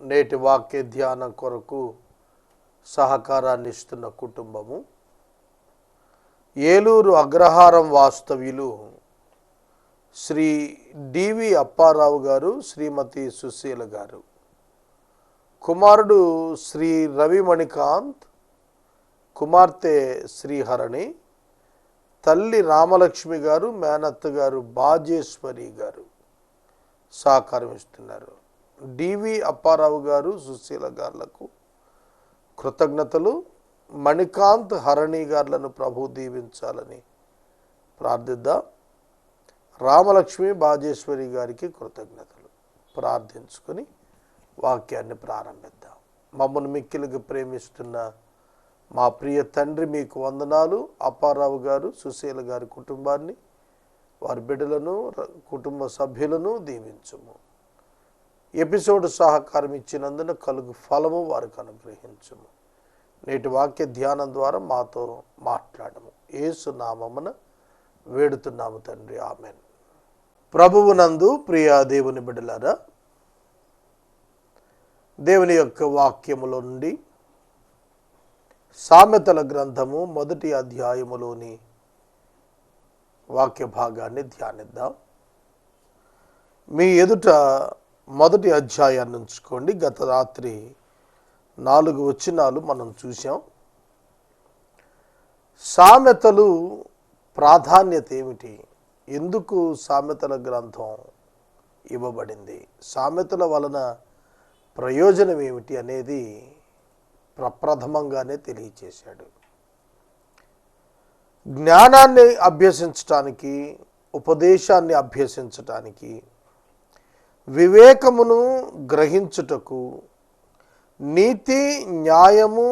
నేటి వాక్య ధ్యానం కొరకు సహకారాన్ని ఇస్తున్న కుటుంబము. ఏలూరు అగ్రహారం వాస్తవ్యులు శ్రీ డివి అప్పారావు గారు శ్రీమతి సుశీల గారు. కుమారుడు శ్రీ రవి మణికాంత్ కుమార్తె శ్రీహరణి తల్లి రామలక్ష్మి గారు మేనత్త గారు బాజేశ్వరి గారు సహకారం ఇస్తున్నారు. డివి అప్పారావు గారు సుశీల గారులకు కృతజ్ఞతలు. మణికాంత్ హరణి గారులను ప్రభు దీవించాలని ప్రార్థిద్దాం. రామలక్ష్మి బాజేశ్వరి గారికి కృతజ్ఞతలు. ప్రార్థించుకొని వాక్యాన్ని ప్రారంభిద్దాం. మమ్మల్ని మిక్కిలికి ప్రేమిస్తున్న మా ప్రియ తండ్రి మీకు వందనాలు. అప్పారావు గారు సుశీల గారి కుటుంబాన్ని వారి బిడ్డలను కుటుంబ సభ్యులను దీవించుము. ఎపిసోడ్ సహకారం ఇచ్చినందున కలుగు ఫలము వారికి అనుగ్రహించము. నేటి వాక్య ధ్యానం ద్వారా మాతో మాట్లాడము. ఏసు నామమున వేడుతున్నాము తండ్రి. ఆమెన్. ప్రభువునందు ప్రియా దేవుని బిడలారా దేవుని యొక్క వాక్యములో నుండి సామెతల గ్రంథము మొదటి అధ్యాయములోని వాక్య భాగాన్ని ధ్యానిద్దాం. మీ ఎదుట మొదటి అధ్యాయాన్ని ఉంచుకోండి. గత రాత్రి నాలుగు వచనాలు మనం చూసాం సామెతలు ప్రాధాన్యత ఏమిటి? ఎందుకు సామెతల గ్రంథం ఇవ్వబడింది? సామెతల వలన ప్రయోజనం ఏమిటి అనేది ప్రప్రథమంగానే తెలియచేశాడు. జ్ఞానాన్ని అభ్యసించటానికి ఉపదేశాన్ని అభ్యసించటానికి వివేకమును గ్రహించుటకు నీతి న్యాయము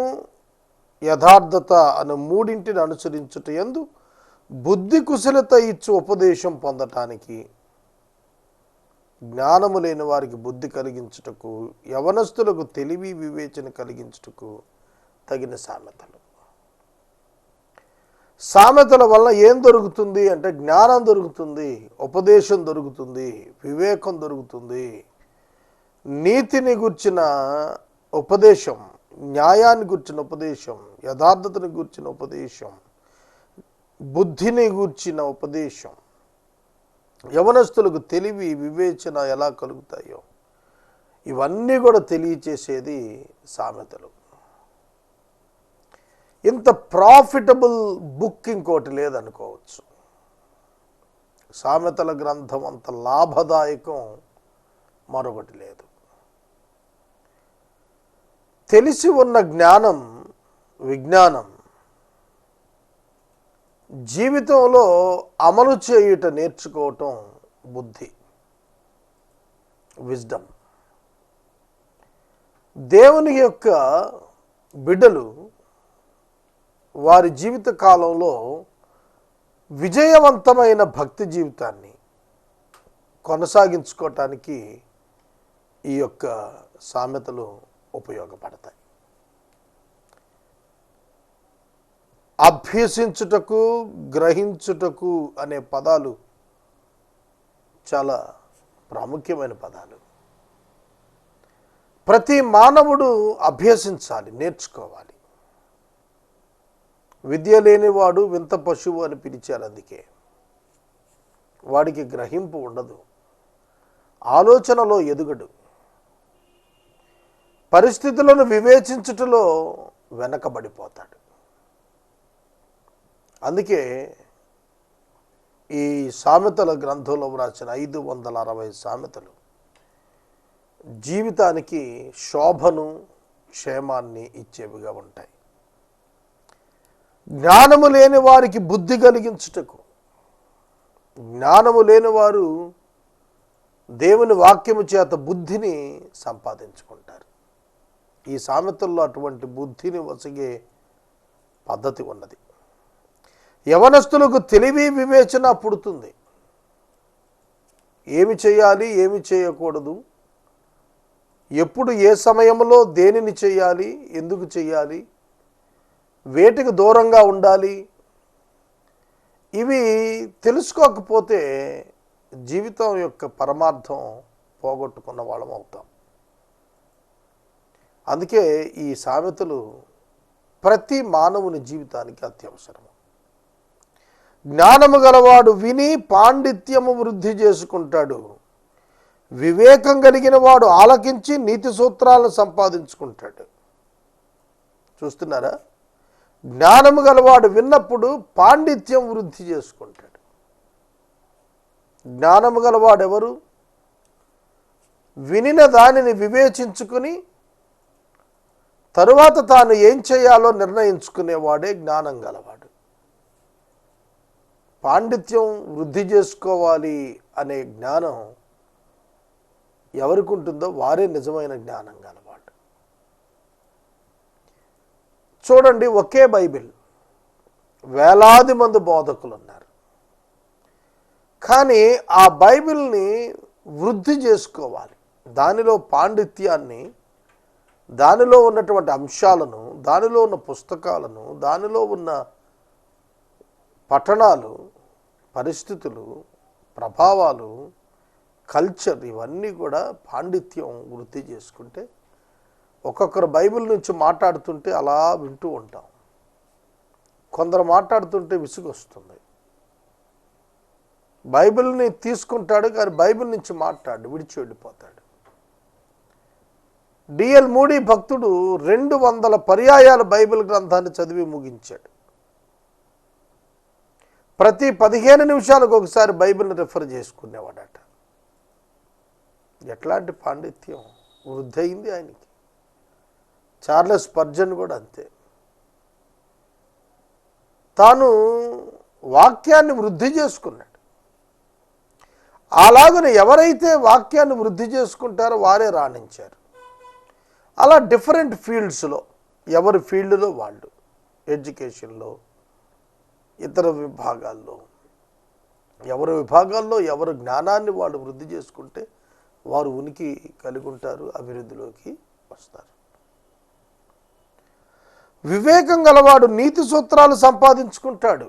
యథార్థత అనే మూడింటిని అనుసరించుట ఎందు బుద్ధి కుశలత ఇచ్చు ఉపదేశం పొందటానికి జ్ఞానము లేని వారికి బుద్ధి కలిగించుటకు యవనస్తులకు తెలివి వివేచన కలిగించుటకు తగిన సామెతలు. సామెతల వల్ల ఏం దొరుకుతుంది అంటే జ్ఞానం దొరుకుతుంది ఉపదేశం దొరుకుతుంది వివేకం దొరుకుతుంది. నీతిని గుర్చిన ఉపదేశం న్యాయాన్ని గుర్చిన ఉపదేశం యథార్థతని గుర్చిన ఉపదేశం బుద్ధిని గూర్చిన ఉపదేశం యవనస్తులకు తెలివి వివేచన ఎలా కలుగుతాయో ఇవన్నీ కూడా తెలియచేసేది సామెతలు. ఇంత ప్రాఫిటబుల్ బుక్ ఇంకోటి లేదనుకోవచ్చు. సామెతల గ్రంథం అంత లాభదాయకం మరొకటి లేదు. తెలిసి ఉన్న జ్ఞానం విజ్ఞానం జీవితంలో అమలు చేయుట నేర్చుకోవటం బుద్ధి విజ్డమ్. దేవుని యొక్క బిడ్డలు వారి జీవిత కాలంలో విజయవంతమైన భక్తి జీవితాన్ని కొనసాగించుకోవటానికి ఈ యొక్క సామెతలు ఉపయోగపడతాయి. అభ్యసించుటకు గ్రహించుటకు అనే పదాలు చాలా ప్రాముఖ్యమైన పదాలు. ప్రతి మానవుడు అభ్యసించాలి నేర్చుకోవాలి. విద్య లేనివాడు వింత పశువు అని పిలిచారు అందుకే. వాడికి గ్రహింపు ఉండదు. ఆలోచనలో ఎదుగడు. పరిస్థితులను వివేచించుటలో వెనకబడిపోతాడు. అందుకే ఈ సామెతల గ్రంథంలో వ్రాసిన ఐదు వందల అరవై సామెతలు జీవితానికి శోభను క్షేమాన్ని ఇచ్చేవిగా ఉంటాయి. జ్ఞానము లేని వారికి బుద్ధి కలిగించుటకు. జ్ఞానము లేని వారు దేవుని వాక్యము చేత బుద్ధిని సంపాదించుకుంటారు. ఈ సామెతల్లో అటువంటి బుద్ధిని వసగే పద్ధతి ఉన్నది. యవనస్తులకు తెలివి వివేచన పుడుతుంది. ఏమి చేయాలి ఏమి చేయకూడదు? ఎప్పుడు ఏ సమయంలో దేనిని చేయాలి ఎందుకు చేయాలి? వేటికి దూరంగా ఉండాలి? ఇవి తెలుసుకోకపోతే జీవితం యొక్క పరమార్థం పోగొట్టుకున్న వాళ్ళం అవుతాం. అందుకే ఈ సామెతలు ప్రతి మానవుని జీవితానికి అత్యవసరం జ్ఞానము గలవాడు విని పాండిత్యము వృద్ధి చేసుకుంటాడు. వివేకం కలిగిన వాడు ఆలకించి నీతి సూత్రాలను సంపాదించుకుంటాడు. చూస్తున్నారా? జ్ఞానము గలవాడు విన్నప్పుడు పాండిత్యం వృద్ధి చేసుకుంటాడు. జ్ఞానము గలవాడెవరు వినిన దానిని వివేచించుకుని తరువాత తాను ఏం చేయాలో నిర్ణయించుకునేవాడే జ్ఞానం గలవాడు. పాండిత్యం వృద్ధి చేసుకోవాలి అనే జ్ఞానం ఎవరికి ఉంటుందో వారే నిజమైన జ్ఞానం గలవాడు చూడండి ఒకే బైబిల్. వేలాది మంది బోధకులు ఉన్నారు కానీ ఆ బైబిల్ని వృద్ధి చేసుకోవాలి. దానిలో పాండిత్యాన్ని దానిలో ఉన్నటువంటి అంశాలను దానిలో ఉన్న పుస్తకాలను దానిలో ఉన్న పట్టణాలు పరిస్థితులు ప్రభావాలు కల్చర్ ఇవన్నీ కూడా పాండిత్యం వృద్ధి చేసుకుంటే ఒక్కొక్కరు బైబిల్ నుంచి మాట్లాడుతుంటే అలా వింటూ ఉంటాం. కొందరు మాట్లాడుతుంటే విసుగొస్తుంది. బైబిల్ని తీసుకుంటాడు కానీ బైబిల్ నుంచి మాట్లాడు విడిచి వెళ్ళిపోతాడు. డిఎల్ మూడీ భక్తుడు రెండు వందల పర్యాయాలు బైబిల్ గ్రంథాన్ని చదివి ముగించాడు. ప్రతి పదిహేను నిమిషాలకు ఒకసారి బైబిల్ని రిఫర్ చేసుకునేవాడట. ఎట్లాంటి పాండిత్యం? వృద్ధి అయింది ఆయనకి. చార్లెస్ పర్జన్ కూడా అంతే. తాను వాక్యాన్ని వృద్ధి చేసుకున్నాడు. అలాగని ఎవరైతే వాక్యాన్ని వృద్ధి చేసుకుంటారో వారే రాణించారు. అలా డిఫరెంట్ ఫీల్డ్స్లో ఎవరి ఫీల్డ్లో వాళ్ళు? ఎడ్యుకేషన్లో ఇతర విభాగాల్లో. ఎవరి విభాగాల్లో ఎవరు జ్ఞానాన్ని వాళ్ళు వృద్ధి చేసుకుంటే వారు ఉనికి కలిగి ఉంటారు అభివృద్ధిలోకి వస్తారు. వివేకం గలవాడు నీతి సూత్రాలు సంపాదించుకుంటాడు.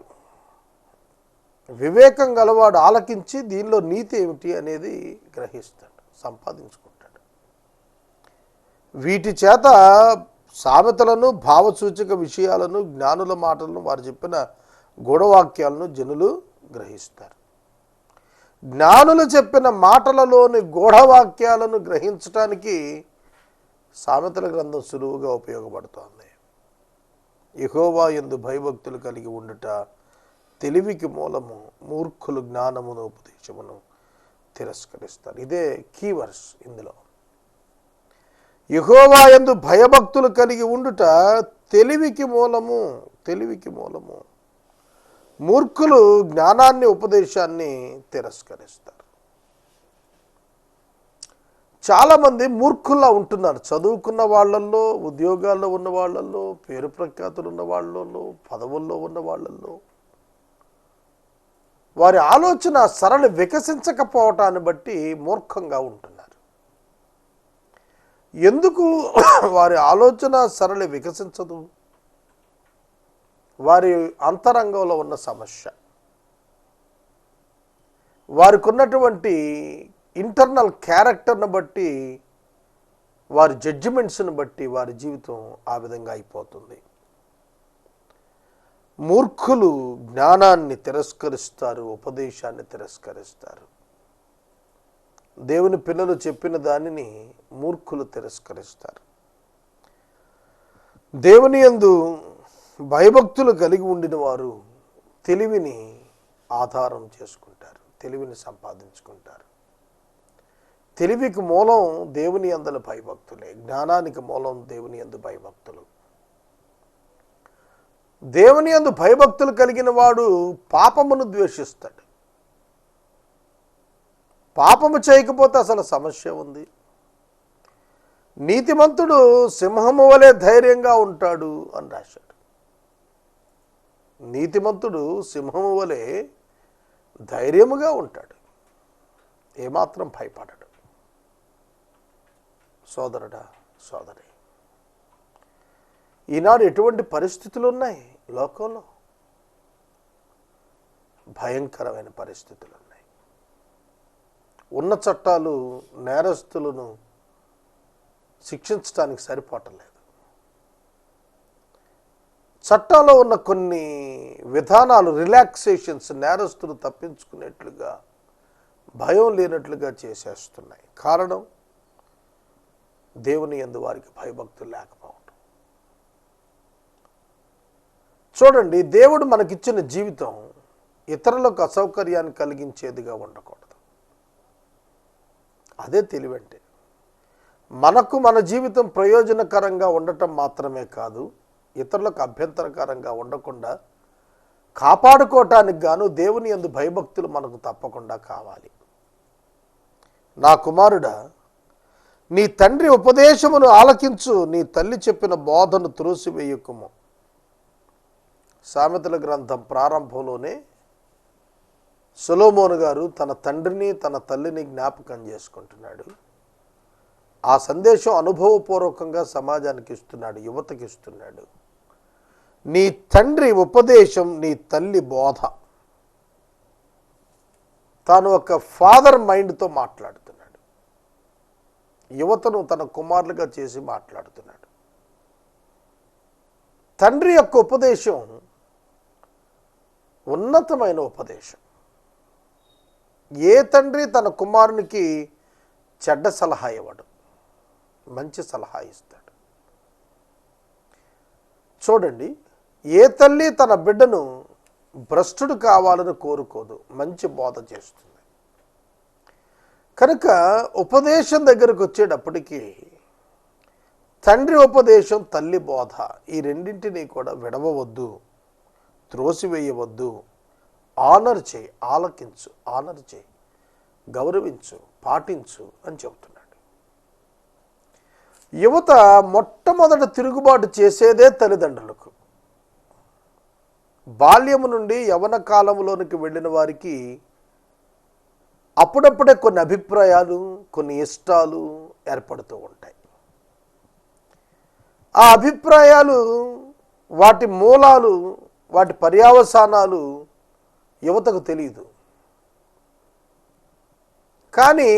వివేకం గలవాడు ఆలకించి దీనిలో నీతి ఏమిటి అనేది గ్రహిస్తాడు సంపాదించుకుంటాడు. వీటి చేత సామెతలను భావసూచక విషయాలను జ్ఞానుల మాటలను వారు చెప్పిన గూఢవాక్యాలను జనులు గ్రహిస్తారు. జ్ఞానులు చెప్పిన మాటలలోని గూఢవాక్యాలను గ్రహించటానికి సామెతల గ్రంథం సులువుగా ఉపయోగపడుతోంది. యహోవా ఎందు భయభక్తులు కలిగి ఉండుట తెలివికి మూలము మూర్ఖులు జ్ఞానమును ఉపదేశమును తిరస్కరిస్తారు. ఇదే కీవర్స్ ఇందులో. యహోవా ఎందు భయభక్తులు కలిగి ఉండుట తెలివికి మూలము తెలివికి మూలము మూర్ఖులు జ్ఞానాన్ని ఉపదేశాన్ని తిరస్కరిస్తారు. చాలామంది మూర్ఖుల్లా ఉంటున్నారు. చదువుకున్న వాళ్ళల్లో ఉద్యోగాల్లో ఉన్న వాళ్ళల్లో పేరు ప్రఖ్యాతులు ఉన్న వాళ్ళల్లో పదవుల్లో ఉన్న వాళ్ళల్లో. వారి ఆలోచన సరళి వికసించకపోవటాన్ని బట్టి మూర్ఖంగా ఉంటున్నారు. ఎందుకు వారి ఆలోచన సరళి వికసించదు? వారి అంతరంగంలో ఉన్న సమస్య. వారికి ఉన్నటువంటి ఇంటర్నల్ క్యారెక్టర్ని బట్టి వారి జడ్జిమెంట్స్ని బట్టి వారి జీవితం ఆ విధంగా అయిపోతుంది. మూర్ఖులు జ్ఞానాన్ని తిరస్కరిస్తారు ఉపదేశాన్ని తిరస్కరిస్తారు. దేవుని పిల్లలు చెప్పిన దానిని మూర్ఖులు తిరస్కరిస్తారు. దేవుని యందు భయభక్తులు కలిగి ఉండిన వారు తెలివిని ఆధారం చేసుకుంటారు తెలివిని సంపాదించుకుంటారు. తెలివికి మూలం దేవుని అందల భయభక్తులే. జ్ఞానానికి మూలం దేవుని అందు భయభక్తులు. దేవుని అందు భయభక్తులు కలిగిన వాడు పాపమును ద్వేషిస్తాడు. పాపము చేయకపోతే అసలు సమస్య ఉంది. నీతిమంతుడు సింహము వలె ధైర్యంగా ఉంటాడు అని రాశాడు. నీతిమంతుడు సింహము వలె ధైర్యముగా ఉంటాడు. ఏమాత్రం భయపడడు. సోదరుడా సోదరి. ఈనాడు ఎటువంటి పరిస్థితులు ఉన్నాయి లోకంలో? భయంకరమైన పరిస్థితులు ఉన్నాయి. ఉన్న చట్టాలు నేరస్తులను శిక్షించడానికి సరిపోవటం లేదు. ఉన్న కొన్ని విధానాలు రిలాక్సేషన్స్ నేరస్తులు తప్పించుకునేట్లుగా భయం లేనట్లుగా చేసేస్తున్నాయి. కారణం? దేవుని ఎందు వారికి భయభక్తులు లేకపోవడం చూడండి దేవుడు మనకిచ్చిన జీవితం ఇతరులకు అసౌకర్యాన్ని కలిగించేదిగా ఉండకూడదు. అదే తెలివంటే మనకు మన జీవితం ప్రయోజనకరంగా ఉండటం మాత్రమే కాదు ఇతరులకు అభ్యంతరకరంగా ఉండకుండా కాపాడుకోవటానికి గాను దేవుని ఎందు భయభక్తులు మనకు తప్పకుండా కావాలి. నా కుమారుడా నీ తండ్రి ఉపదేశమును ఆలకించు. నీ తల్లి చెప్పిన బోధను త్రోసివేయకుము. సామెతల గ్రంథం ప్రారంభంలోనే సొలోమోను గారు తన తండ్రిని తన తల్లిని జ్ఞాపకం చేసుకుంటున్నాడు. ఆ సందేశం అనుభవపూర్వకంగా సమాజానికి ఇస్తున్నాడు యువతకి ఇస్తున్నాడు. నీ తండ్రి ఉపదేశం నీ తల్లి బోధ. తాను ఒక ఫాదర్ మైండ్తో మాట్లాడుతున్నాడు యువతను తన కుమారులుగా చేసి మాట్లాడుతున్నాడు. తండ్రి యొక్క ఉపదేశం ఉన్నతమైన ఉపదేశం. ఏ తండ్రి తన కుమారునికి చెడ్డ సలహా ఇవ్వడు మంచి సలహా ఇస్తాడు. చూడండి ఏ తల్లి తన బిడ్డను భ్రష్టుడు కావాలని కోరుకోదు మంచి బోధ చేస్తుంది. కనుక ఉపదేశం దగ్గరకు వచ్చేటప్పటికీ తండ్రి ఉపదేశం తల్లి బోధ ఈ రెండింటినీ కూడా విడవవద్దు త్రోసివేయవద్దు. ఆనర్ చేయి ఆలకించు ఆనర్ చేయి గౌరవించు పాటించు అని చెబుతున్నాడు. యువత మొట్టమొదట తిరుగుబాటు చేసేదే తల్లిదండ్రులకు. బాల్యము నుండి యవన కాలంలోనికి వెళ్ళిన వారికి అప్పుడప్పుడే కొన్ని అభిప్రాయాలు కొన్ని ఇష్టాలు ఏర్పడుతూ ఉంటాయి. ఆ అభిప్రాయాలు వాటి మూలాలు వాటి పర్యావసానాలు యువతకు తెలియదు కానీ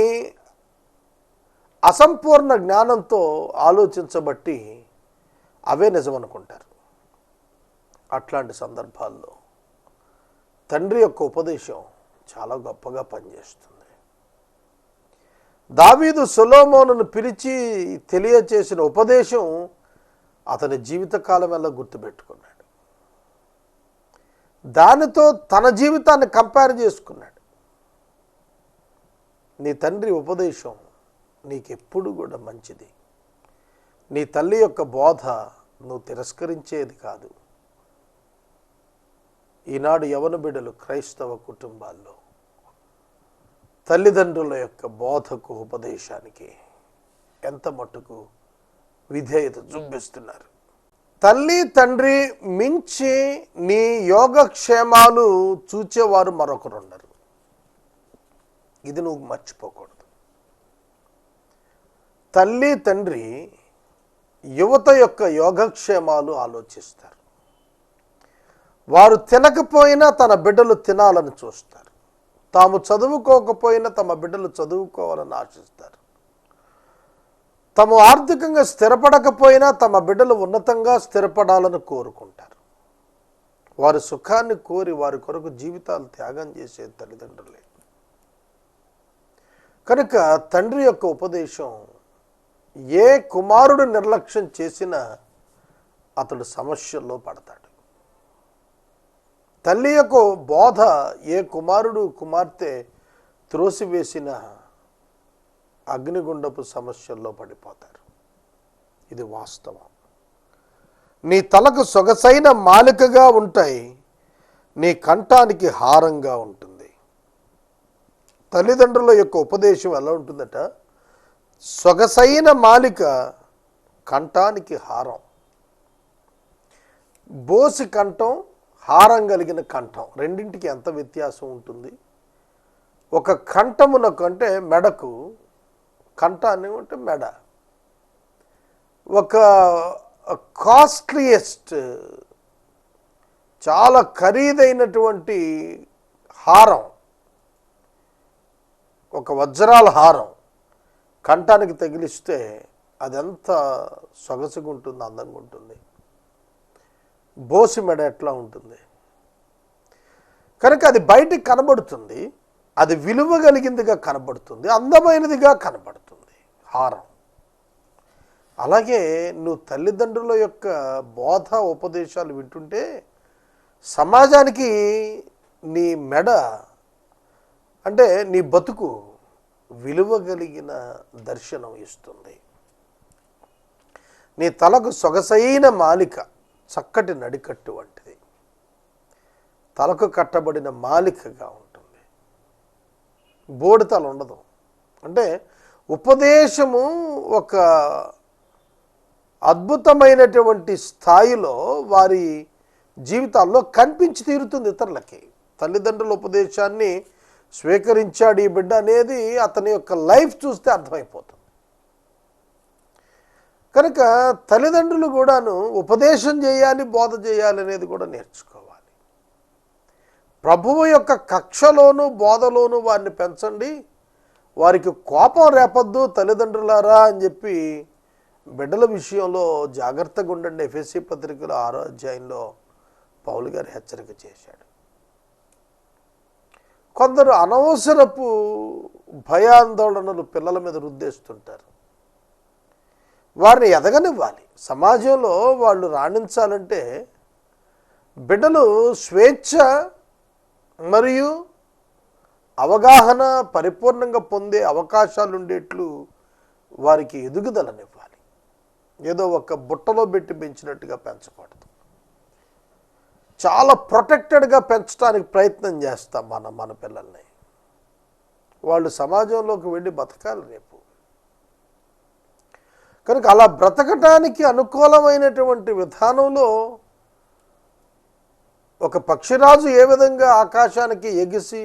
అసంపూర్ణ జ్ఞానంతో ఆలోచించబట్టి అవే నిజమనుకుంటారు అట్లాంటి సందర్భాల్లో తండ్రి యొక్క ఉపదేశం చాలా గొప్పగా పనిచేస్తుంది. దావీదు సొలోమోనను పిలిచి తెలియచేసిన ఉపదేశం అతని జీవితకాలం వల్ల గుర్తుపెట్టుకున్నాడు. దానితో తన జీవితాన్ని కంపేర్ చేసుకున్నాడు. నీ తండ్రి ఉపదేశం నీకెప్పుడు కూడా మంచిది. నీ తల్లి యొక్క బోధ నువ్వు తిరస్కరించేది కాదు. ఈనాడు యవన బిడ్డలు క్రైస్తవ కుటుంబాల్లో తల్లిదండ్రుల యొక్క బోధకు ఉపదేశానికి ఎంత మట్టుకు విధేయత చూపిస్తున్నారు? తల్లి తండ్రి మించి నీ యోగక్షేమాలు చూచేవారు మరొకరుండరు. ఇది నువ్వు మర్చిపోకూడదు. తల్లి తండ్రి యువత యొక్క యోగక్షేమాలు ఆలోచిస్తారు. వారు తినకపోయినా తన బిడ్డలు తినాలని చూస్తారు. తాము చదువుకోకపోయినా తమ బిడ్డలు చదువుకోవాలని ఆశిస్తారు. తాము ఆర్థికంగా స్థిరపడకపోయినా తమ బిడ్డలు ఉన్నతంగా స్థిరపడాలని కోరుకుంటారు. వారి సుఖాన్ని కోరి వారి కొరకు జీవితాలు త్యాగం చేసే తల్లిదండ్రులే. కనుక తండ్రి యొక్క ఉపదేశం ఏ కుమారుడు నిర్లక్ష్యం చేసినా అతడు సమస్యల్లో పడతాడు. తల్లి యొక్క బోధ ఏ కుమారుడు కుమార్తె త్రోసివేసిన అగ్నిగుండపు సమస్యల్లో పడిపోతారు. ఇది వాస్తవం. నీ తలకు సొగసైన మాలికగా ఉంటాయి నీ కంఠానికి హారంగా ఉంటుంది. తల్లిదండ్రుల యొక్క ఉపదేశం ఎలా ఉంటుందట? సొగసైన మాలిక కంఠానికి హారం. బోసి కంఠం హారం కలిగిన కంఠం. రెండింటికి ఎంత వ్యత్యాసం ఉంటుంది? ఒక కంఠమునకు అంటే మెడకు కంఠాన్ని అంటే మెడ. ఒక కాస్ట్లీయెస్ట్ చాలా ఖరీదైనటువంటి హారం. ఒక వజ్రాల హారం కంఠానికి తగిలిస్తే అదెంత సొగసుగా ఉంటుంది అందంగా ఉంటుంది బోసి మెడ ఎట్లా ఉంటుంది? కనుక అది బయటికి కనబడుతుంది. అది విలువ కలిగిందిగా కనబడుతుంది. అందమైనదిగా కనబడుతుంది. హారం. అలాగే నువ్వు తల్లిదండ్రుల యొక్క బోధ ఉపదేశాలు వింటుంటే సమాజానికి నీ మెడ అంటే నీ బతుకు విలువ కలిగిన దర్శనం ఇస్తుంది. నీ తలకు సొగసైన మాలిక చక్కటి నడికట్టు వంటిది. తలకు కట్టబడిన మాలికగా ఉంటుంది. బోడితల ఉండదు. అంటే ఉపదేశము ఒక అద్భుతమైనటువంటి స్థాయిలో వారి జీవితాల్లో కనిపించి తీరుతుంది ఇతరులకి. తల్లిదండ్రుల ఉపదేశాన్ని స్వీకరించాడు ఈ బిడ్డ అనేది అతని యొక్క లైఫ్ చూస్తే అర్థమైపోతుంది. కనుక తల్లిదండ్రులు కూడాను ఉపదేశం చేయాలి బోధ చేయాలి అనేది కూడా నేర్చుకోవాలి. ప్రభువు యొక్క కక్షలోను బోధలోను వారిని పెంచండి. వారికి కోపం రేపొద్దు తల్లిదండ్రులారా అని చెప్పి బిడ్డల విషయంలో జాగ్రత్తగా ఉండండి. ఎఫ్ఎస్సి పత్రికలో ఆరో అధ్యాయంలో పౌలు గారు హెచ్చరిక చేశాడు. కొందరు అనవసరపు భయాందోళనలు పిల్లల మీద రుద్దేస్తుంటారు. వారిని ఎదగనివ్వాలి. సమాజంలో వాళ్ళు రాణించాలంటే బిడ్డలు స్వేచ్ఛ మరియు అవగాహన పరిపూర్ణంగా పొందే అవకాశాలు ఉండేట్లు వారికి ఎదుగుదలనివ్వాలి. ఏదో ఒక బుట్టలో పెట్టి పెంచినట్టుగా పెంచకూడదు. చాలా ప్రొటెక్టెడ్గా పెంచడానికి ప్రయత్నం చేస్తాం మన మన పిల్లల్ని. వాళ్ళు సమాజంలోకి వెళ్ళి బతకాలి రేపు. కనుక అలా బ్రతకటానికి అనుకూలమైనటువంటి విధానంలో ఒక పక్షిరాజు ఏ విధంగా ఆకాశానికి ఎగిసి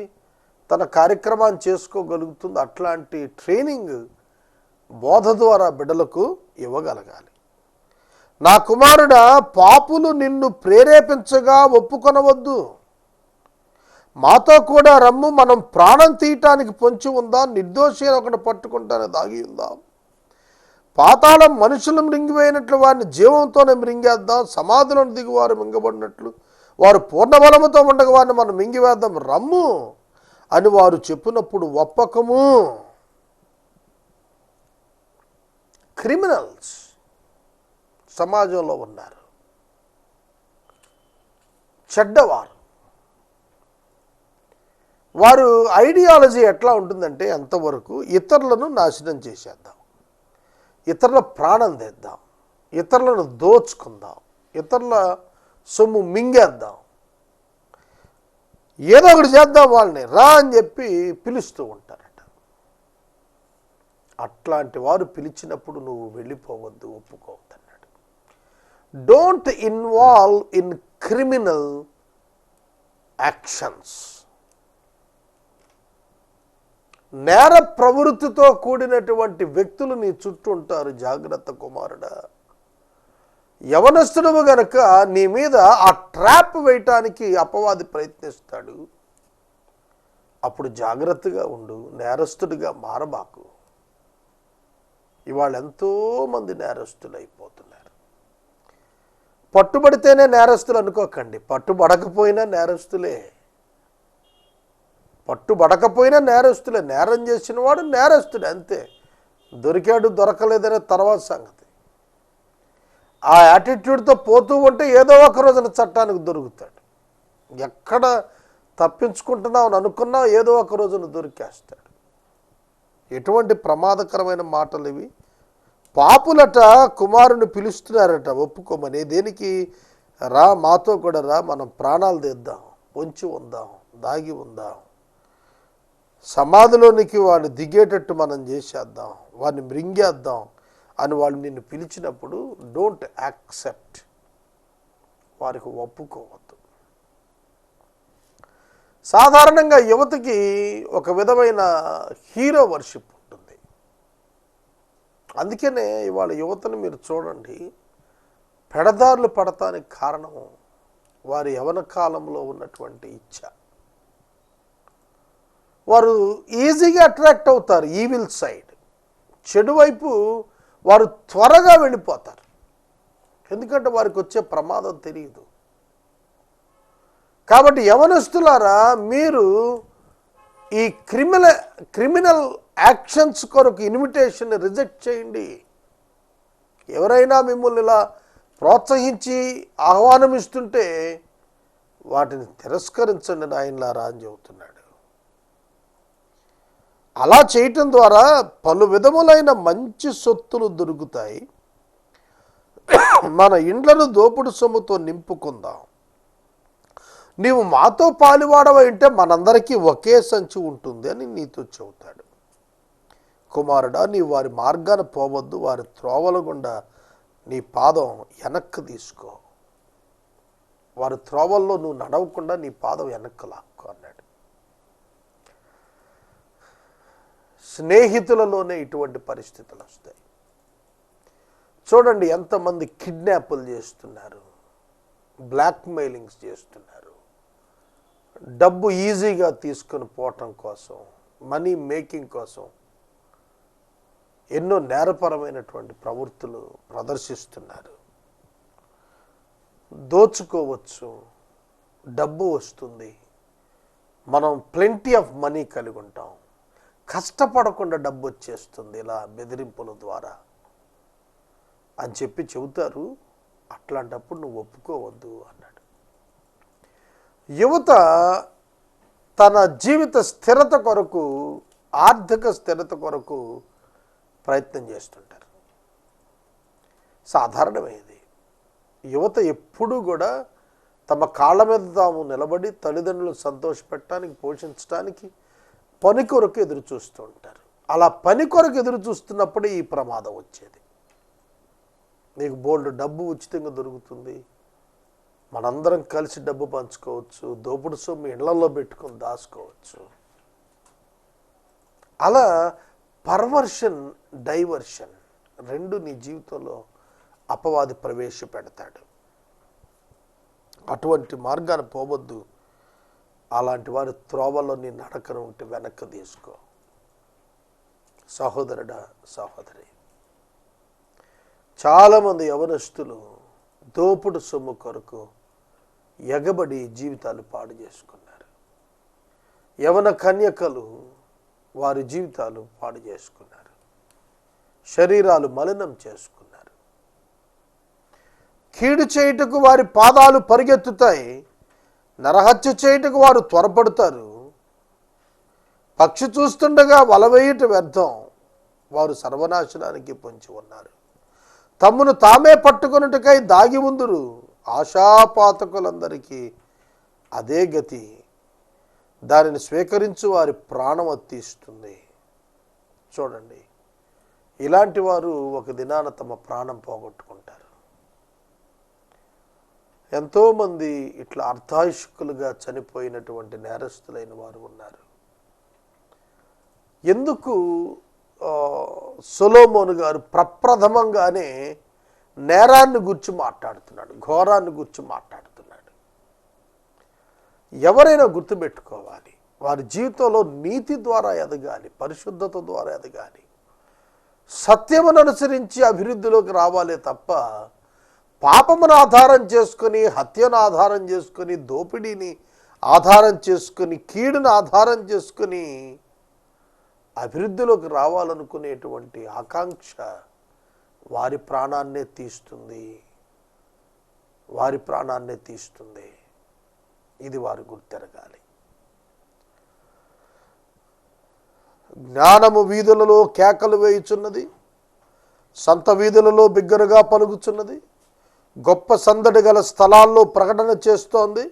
తన కార్యక్రమాన్ని చేసుకోగలుగుతుంది అట్లాంటి ట్రైనింగ్ బోధ ద్వారా బిడ్డలకు ఇవ్వగలగాలి. నా కుమారుడ పాపులు నిన్ను ప్రేరేపించగా ఒప్పుకొనవద్దు. మాతో కూడా రమ్ము మనం ప్రాణం తీయటానికి పొంచి ఉందా నిర్దోషి ఒకటి పట్టుకుంటానే దాగి ఉందాం. పాతాళం మనుషులు మృంగిపోయినట్లు వారిని జీవంతోనే మృంగేద్దాం సమాధులను దిగి వారు మింగబడినట్లు వారు పూర్ణబలముతో ఉండగా వారిని మనం మింగివేద్దాం. రమ్ము అని వారు చెప్పినప్పుడు ఒప్పకము. క్రిమినల్స్ సమాజంలో ఉన్నారు. చెడ్డవారు. వారు ఐడియాలజీ ఎట్లా ఉంటుందంటే ఎంతవరకు ఇతరులను నాశనం చేసేద్దాం. ఇతరుల ప్రాణం తెద్దాం ఇతరులను దోచుకుందాం ఇతరుల సొమ్ము మింగేద్దాం. ఏదో ఒకటి చేద్దాం వాళ్ళని రా అని చెప్పి పిలుస్తూ ఉంటారట. అట్లాంటి వారు పిలిచినప్పుడు నువ్వు వెళ్ళిపోవద్దు ఒప్పుకోవద్దు అన్నాడు don't involve in criminal actions నేర ప్రవృత్తితో కూడినటువంటి వ్యక్తులు నీ చుట్టూ ఉంటారు జాగ్రత్త కుమారుడా. యవనస్తుడు గనక నీ మీద ఆ ట్రాప్ వేయటానికి అపవాది ప్రయత్నిస్తాడు. అప్పుడు జాగ్రత్తగా ఉండు నేరస్తుడిగా మారబాకు. ఇవాళ ఎంతోమంది నేరస్తులు అయిపోతున్నారు పట్టుబడితేనే నేరస్తులు అనుకోకండి పట్టుబడకపోయినా నేరస్తులే. పట్టుబడకపోయినా నేరస్తులే. నేరం చేసిన వాడు నేరస్తుడు అంతే. దొరికాడు దొరకలేదనే తర్వాత సంగతి. ఆ యాటిట్యూడ్తో పోతూ ఉంటే ఏదో ఒక రోజున చట్టానికి దొరుకుతాడు. ఎక్కడ తప్పించుకుంటున్నావు అని అనుకున్నావు ఏదో ఒక రోజున దొరికేస్తాడు. ఎటువంటి ప్రమాదకరమైన మాటలు ఇవి. పాపులట కుమారుని పిలుస్తున్నారట ఒప్పుకోమని. దేనికి? రా మాతో కూడా రా మనం ప్రాణాలు తీద్దాం పొంచి ఉందాం దాగి ఉందాం. సమాధిలోనికి వాడు దిగేటట్టు మనం చేసేద్దాం వారిని మృంగేద్దాం అని వాళ్ళు నిన్ను పిలిచినప్పుడు డోంట్ యాక్సెప్ట్ వారికి ఒప్పుకోవద్దు. సాధారణంగా యువతకి ఒక విధమైన హీరో వర్షిప్ ఉంటుంది. అందుకనే ఇవాళ యువతను మీరు చూడండి పెడదారులు పడటానికి కారణం వారి యవన కాలంలో ఉన్నటువంటి ఇచ్చ. వారు ఈజీగా అట్రాక్ట్ అవుతారు ఈవిల్ సైడ్. చెడు వైపు వారు త్వరగా వెళ్ళిపోతారు. ఎందుకంటే వారికి వచ్చే ప్రమాదం తెలియదు. కాబట్టి యవనస్తులారా మీరు ఈ క్రిమినల్ క్రిమినల్ యాక్షన్స్ కొరకు ఇన్విటేషన్ రిజెక్ట్ చేయండి. ఎవరైనా మిమ్మల్ని ఇలా ప్రోత్సహించి ఆహ్వానం ఇస్తుంటే వాటిని తిరస్కరించండి నాయనలారా అని చెబుతున్నాడు. అలా చేయటం ద్వారా పలు విధములైన మంచి సొత్తులు దొరుకుతాయి. మన ఇండ్లను దోపుడు సొమ్ముతో నింపుకుందాం. నీవు మాతో పాలువాడవంటే మనందరికీ ఒకే సంచి ఉంటుంది అని నీతో చెబుతాడు. కుమారుడా నీ వారి మార్గాన పోవద్దు వారి త్రోవల గుండా నీ పాదం వెనక్కి తీసుకో. వారి త్రోవల్లో నువ్వు నడవకుండా నీ పాదం వెనక్కి లాక్కో అన్నాడు. స్నేహితులలోనే ఇటువంటి పరిస్థితులు వస్తాయి. చూడండి ఎంతమంది కిడ్నాపులు చేస్తున్నారు బ్లాక్మెయిలింగ్స్ చేస్తున్నారు. డబ్బు ఈజీగా తీసుకొని పోవటం కోసం మనీ మేకింగ్ కోసం ఎన్నో నేరపరమైనటువంటి ప్రవృత్తులు ప్రదర్శిస్తున్నారు. దోచుకోవచ్చు డబ్బు వస్తుంది. మనం ప్లెంటీ ఆఫ్ మనీ కలిగి ఉంటాం. కష్టపడకుండా డబ్బు వచ్చేస్తుంది ఇలా బెదిరింపుల ద్వారా. అని చెప్పి చెబుతారు అట్లాంటప్పుడు నువ్వు ఒప్పుకోవద్దు అన్నాడు. యువత తన జీవిత స్థిరత కొరకు ఆర్థిక స్థిరత కొరకు ప్రయత్నం చేస్తుంటారు. సాధారణమైనది. యువత ఎప్పుడూ కూడా తమ కాళ్ళ మీద తాము నిలబడి తల్లిదండ్రులను సంతోషపెట్టడానికి పోషించడానికి పని కొరకు ఎదురు చూస్తూ ఉంటారు. అలా పని కొరకు ఎదురు చూస్తున్నప్పుడే ఈ ప్రమాదం వచ్చేది. నీకు బోల్డ్ డబ్బు ఉచితంగా దొరుకుతుంది. మనందరం కలిసి డబ్బు పంచుకోవచ్చు. దోపుడు సొమ్ము ఇళ్ళలో పెట్టుకొని దాచుకోవచ్చు. అలా పర్వర్షన్ డైవర్షన్ రెండు నీ జీవితంలో అపవాది ప్రవేశపెడతాడు. అటువంటి మార్గాన్ని పోవద్దు. అలాంటి వారి త్రోవలో నీ నడకను ఉంటే వెనక్కి తీసుకో. సహోదరుడా సహోదరి చాలామంది యవనస్తులు దోపుడు సొమ్ము కొరకు ఎగబడి జీవితాలు పాడు చేసుకున్నారు. యవన కన్యకలు వారి జీవితాలు పాడు చేసుకున్నారు. శరీరాలు మలినం చేసుకున్నారు. కీడు చేయుటకు వారి పాదాలు పరిగెత్తుతాయి. నరహత్య చేయుటకు వారు త్వరపడతారు. పక్షి చూస్తుండగా వలవేయుట వ్యర్థం. వారు సర్వనాశనానికి పొంచి ఉన్నారు. తమ్మును తామే పట్టుకొనుటకై దాగి ఉందురు. ఆశాపాతకులందరికీ అదే గతి. దానిని స్వీకరించు వారి ప్రాణం అత్తిస్తుంది. చూడండి. ఇలాంటి వారు ఒక దినాన తమ ప్రాణం పోగొట్టుకుంటారు. ఎంతోమంది ఇట్లా అర్ధాయుష్కులుగా చనిపోయినటువంటి నేరస్తులైన వారు ఉన్నారు. ఎందుకు సొలోమోను గారు ప్రప్రథమంగానే నేరాన్ని గురించి మాట్లాడుతున్నాడు ఘోరాన్ని గురించి మాట్లాడుతున్నాడు. ఎవరైనా గుర్తుపెట్టుకోవాలి వారి జీవితంలో నీతి ద్వారా ఎదగాలి పరిశుద్ధత ద్వారా ఎదగాలి. సత్యమును అనుసరించి అభివృద్ధిలోకి రావాలే తప్ప పాపమును ఆధారం చేసుకుని హత్యను ఆధారం చేసుకుని దోపిడీని ఆధారం చేసుకుని కీడును ఆధారం చేసుకుని అభివృద్ధిలోకి రావాలనుకునేటువంటి ఆకాంక్ష వారి ప్రాణాన్నే తీస్తుంది. వారి ప్రాణాన్నే తీస్తుంది. ఇది వారు గుర్తెరగాలి. జ్ఞానము వీధులలో కేకలు వేయుచున్నది సంత వీధులలో బిగ్గరగా పలుకుచున్నది గొప్ప సందడి గల స్థలాల్లో ప్రకటన చేస్తోంది.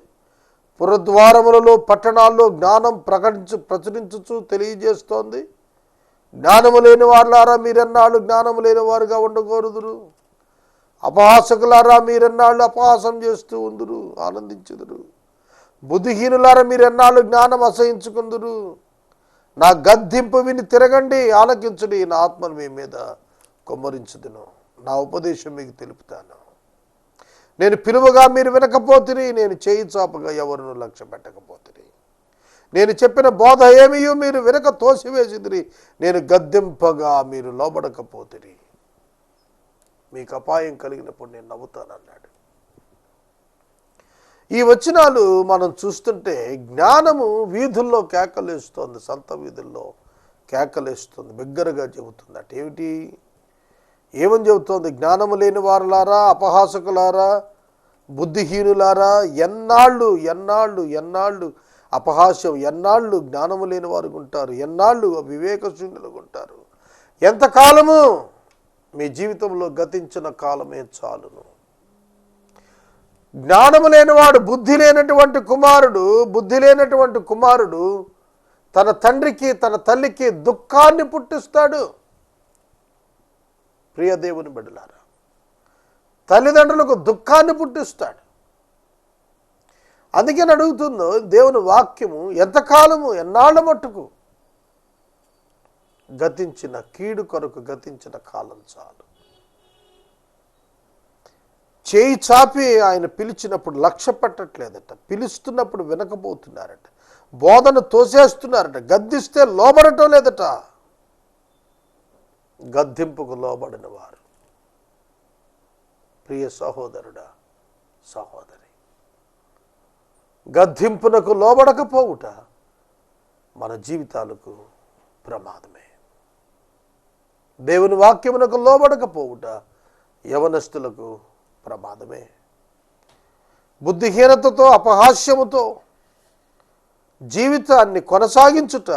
పురద్వారములలో పట్టణాల్లో జ్ఞానం ప్రకటించు ప్రచురించుచు తెలియజేస్తోంది. జ్ఞానము లేని వారులారా మీరెన్నాళ్ళు జ్ఞానము లేని వారుగా ఉండకూడదురు. అపహాసకులారా మీరెన్నాళ్ళు అపహాసం చేస్తూ ఉందురు ఆనందించుదురు. బుద్ధిహీనులారా మీరెన్నాళ్ళు జ్ఞానం అసహించుకుందురు. నా గద్దింపు విని తిరగండి ఆలకించుడి నా ఆత్మను మీ మీద కొమ్మరించుదును. నా ఉపదేశం మీకు తెలుపుతాను. నేను పిలువగా మీరు వినకపోతిరి నేను చేయి చాపగా ఎవరిను లక్ష్య పెట్టకపోతిరి నేను చెప్పిన బోధ ఏమియో మీరు వెనక తోసివేసిదిరి నేను గద్దెంపగా మీరు లోబడకపోతిరి మీకు అపాయం కలిగినప్పుడు నేను నవ్వుతానన్నాడు. ఈ వచనాలు మనం చూస్తుంటే జ్ఞానము వీధుల్లో కేకలేస్తోంది సంత వీధుల్లో కేకలేస్తుంది బిగ్గరగా చెబుతుంది అంటే ఏమిటి? ఏమని చెబుతోంది? జ్ఞానము లేని వారులారా అపహాసకులారా బుద్ధిహీనులారా ఎన్నాళ్ళు ఎన్నాళ్ళు ఎన్నాళ్ళు అపహాస్యం ఎన్నాళ్ళు జ్ఞానము లేని వారు ఉంటారు ఎన్నాళ్ళు వివేకశూన్యులు ఉంటారు. ఎంతకాలము మీ జీవితంలో గతించిన కాలమే చాలును. జ్ఞానము లేనివాడు బుద్ధి లేనటువంటి కుమారుడు బుద్ధి లేనటువంటి కుమారుడు తన తండ్రికి తన తల్లికి దుఃఖాన్ని పుట్టిస్తాడు. ప్రియదేవుని బిడ్డలారా తల్లిదండ్రులకు దుఃఖాన్ని పుట్టిస్తాడు. అందుకని అడుగుతుందో దేవుని వాక్యము ఎంతకాలము ఎన్నాళ్ళ మట్టుకు గతించిన కీడు కొరకు గతించిన కాలం చాలు. చేయి చాపి ఆయన పిలిచినప్పుడు లక్ష్య పెట్టట్లేదట పిలుస్తున్నప్పుడు వినకపోతున్నారట బోధన తోసేస్తున్నారట గద్దిస్తే లోబడటం లేదట. గద్దింపుకు లోబడిన వారు ప్రియ సహోదరుడా సహోదరి గద్దింపునకు లోబడకపోవుట మన జీవితాలకు ప్రమాదమే. దేవుని వాక్యమునకు లోబడకపోవుట యవనస్తులకు ప్రమాదమే. బుద్ధిహీనతతో అపహాస్యముతో జీవితాన్ని కొనసాగించుట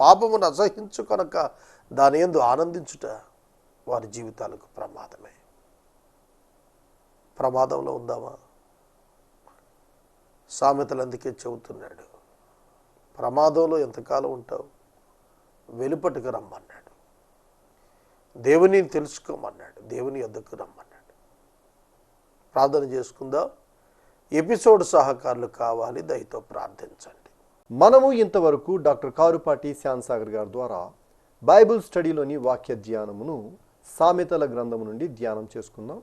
పాపమును అసహించు కనుక దాని ఎందు ఆనందించుట వారి జీవితాలకు ప్రమాదమే. ప్రమాదంలో ఉందామా? సామెతలు అందుకే చెబుతున్నాడు. ప్రమాదంలో ఎంతకాలం ఉంటావు? వెలుపటికి రమ్మన్నాడు. దేవుని తెలుసుకోమన్నాడు. దేవుని యొద్దకు రమ్మన్నాడు. ప్రార్థన చేసుకుందాం. ఎపిసోడ్ సహకారులు కావాలి. దయతో ప్రార్థించండి. మనము ఇంతవరకు డాక్టర్ కారుపాటి శ్యాన్సాగర్ గారి ద్వారా బైబిల్ స్టడీలోని వాక్య ధ్యానమును సామెతల గ్రంథము నుండి ధ్యానం చేసుకుందాం.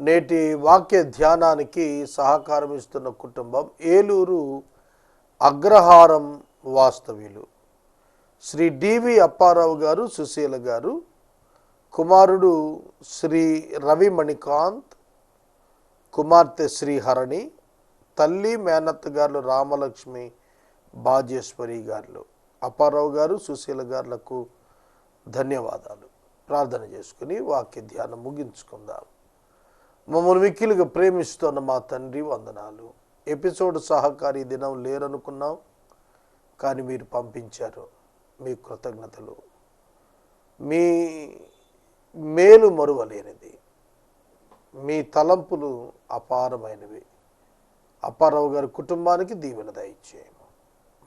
నేటి వాక్య ధ్యానానికి సహకారం ఇస్తున్న కుటుంబం ఏలూరు అగ్రహారం వాస్తవ్యులు. శ్రీ డివి అప్పారావు గారు సుశీల గారు కుమారుడు శ్రీ రవి మణికాంత్ కుమార్తె శ్రీహరణి తల్లి మేనత్ గారు రామలక్ష్మి బాజేశ్వరి గారు అప్పారావు గారు సుశీల గారులకు ధన్యవాదాలు. ప్రార్థన చేసుకుని వాక్య ధ్యానం ముగించుకుందాం. మమ్మల్ని మిక్కిలుగా ప్రేమిస్తున్న మా తండ్రి వందనాలు. ఎపిసోడ్ సహకారి దినం లేరనుకున్నాం కానీ మీరు పంపించారు మీ కృతజ్ఞతలు. మీ మేలు మరువలేనిది. మీ తలంపులు అపారమైనవి. అప్పారావు గారి కుటుంబానికి దీవెన దయచేయము.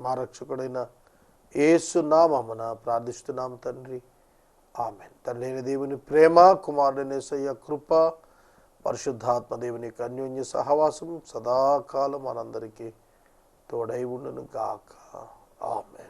మా రక్షకుడైన యేసు నామమున ప్రార్థిస్తున్నాం తండ్రి. ఆమె తండ్రి దేవుని ప్రేమ కుమారుడనేసయ్య కృప పరిశుద్ధాత్మ దేవుని యొక్క అన్యోన్య సహవాసం సదాకాలం మనందరికీ తోడై ఉండును గాక ఆమె